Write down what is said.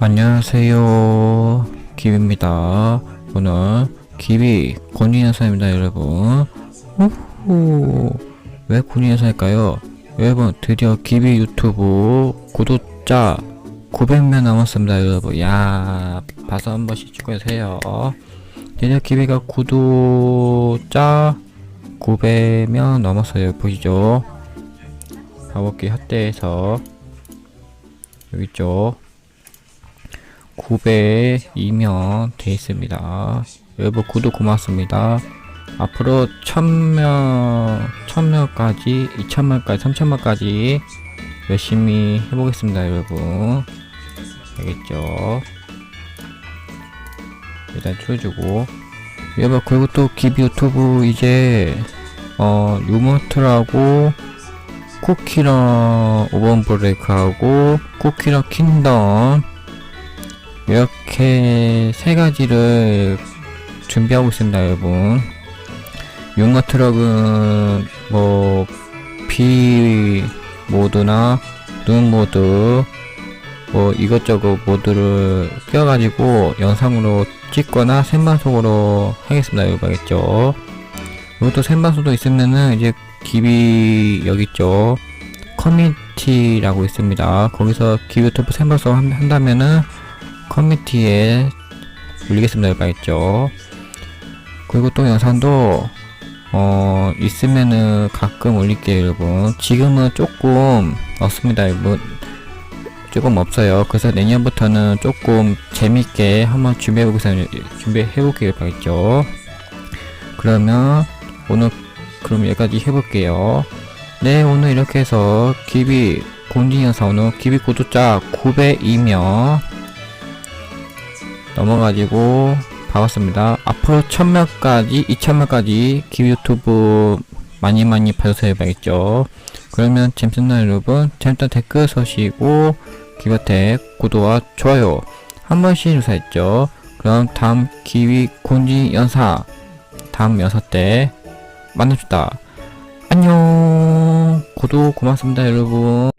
안녕하세요. 기비입니다. 오늘 기비 권위연사입니다, 여러분. 우후. 왜 권위연사일까요? 여러분, 드디어 기비 유튜브 구독자 900명 남았습니다, 여러분. 야, 봐서 한 번씩 찍어주세요. 드디어 기비가 구독자 900명 넘었어요. 보시죠. 가볼게요. 핫대에서 여기 있죠. 902명 돼 있습니다. 여러분 구독 고맙습니다. 앞으로 1000명, 1000명까지, 2000명까지, 3000명까지 열심히 해보겠습니다, 여러분. 알겠죠? 일단 틀어주고. 여러분, 그리고 또 기비 유튜브 이제, 어, 유모트라고, 쿠키런 오븐 브레이크하고, 쿠키런 킹덤, 이렇게 세 가지를 준비하고 있습니다, 여러분. 용어 트럭은 뭐비 모드나 눈 모드 뭐 이것저것 모드를 껴가지고 영상으로 찍거나 생방송으로 하겠습니다, 여러분 알겠죠? 이것도 생방송도 있으면은 이제 기비 여기 있죠. 커뮤니티라고 있습니다. 거기서 기비 유튜브 생방송 한- 한다면은 커뮤니티에 올리겠습니다. 알겠죠? 그리고 또 영상도 어 있으면은 가끔 올릴게요 여러분. 지금은 조금 없습니다. 여러분 조금 없어요. 그래서 내년부터는 조금 재밌게 한번 준비해보겠습니다 준비해볼게요 알겠죠. 그러면 오늘 그럼 여기까지 해볼게요. 네 오늘 이렇게 해서 기비 공진 영상 오늘 기비 구독자 902명 넘어가지고 봐봤습니다. 앞으로 1000명까지, 2000명까지 기비 유튜브 많이 많이 봐주세요. 알겠죠? 그러면 재밌었나요, 여러분? 재밌던 댓글 서시고, 기버텍, 구독과 좋아요 한 번씩 주사했죠. 그럼 다음 기위 곤지 연사, 다음 연사 때 만납시다. 안녕! 구독 고맙습니다, 여러분.